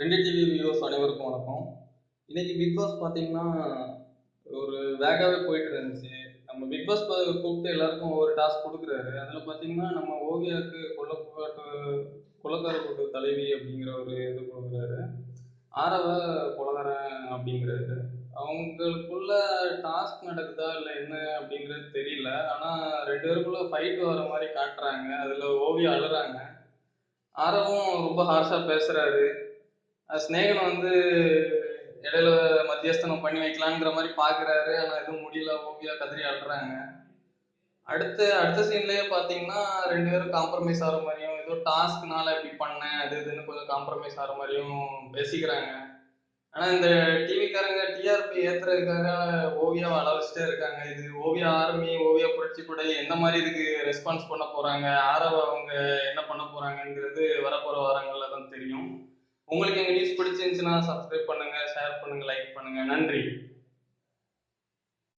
ரெண்டு TV viewers அனைவருக்கும் வணக்கம். இன்னைக்கு பிக் பாஸ் பார்த்தீங்கன்னா ஒரு வேகாவே போயிட்டு இருந்துச்சு. நம்ம பிக் பாஸ் கூப்பிட்டு எல்லாருக்கும் ஒவ்வொரு டாஸ்க் கொடுக்குறாரு. அதில் பார்த்தீங்கன்னா நம்ம ஓவியாவுக்கு கொல்லக்காட்டு கொள்ளக்கார கூட்டு தலைவி அப்படிங்கிற ஒரு இது கொடுக்குறாரு. ஆரவ கொலகாரன் அப்படிங்கிறது அவங்களுக்குள்ள டாஸ்க் நடக்குதா இல்லை என்ன அப்படிங்கிறது தெரியல. ஆனால் ரெண்டு பேருக்குள்ள ஃபைட் வர மாதிரி காட்டுறாங்க. அதில் ஓவியம் அழுறாங்க. ஆரவும் ரொம்ப ஹார்ஷாக பேசுகிறாரு ஸ்நேகன் வந்து இடையில மத்தியஸ்தனம் பண்ணி வைக்கலாங்கிற மாதிரி பாக்குறாரு. ஆனா எதுவும் முடியல. ஓவியா கதறி ஆடுறாங்க அடுத்து அடுத்த சீன்லயே பாத்தீங்கன்னா ரெண்டு பேரும் காம்ப்ரமைஸ் ஆகிற மாதிரியும் ஏதோ டாஸ்க்னால இப்படி பண்ணேன் அது இதுன்னு கொஞ்சம் காம்ப்ரமைஸ் ஆகிற மாதிரியும் பேசிக்கிறாங்க. ஆனா இந்த டிவிக்காரங்க டிஆர்பி ஏத்துறதுக்காக ஓவியாவை அள வச்சுட்டே இருக்காங்க. இது ஓவியா ஆர்மி ஓவியா புரட்சி கூட எந்த மாதிரி இதுக்கு ரெஸ்பான்ஸ் பண்ண போறாங்க? ஆரவ அவங்க என்ன பண்ண போறாங்கங்கிறது வரப்போற வாரங்கள்ல தான் தெரியும். உங்களுக்கு எங்க நியூஸ் பிடிச்சிருந்துச்சுன்னா சப்ஸ்கிரைப் பண்ணுங்க ஷேர் பண்ணுங்க லைக் பண்ணுங்க. நன்றி.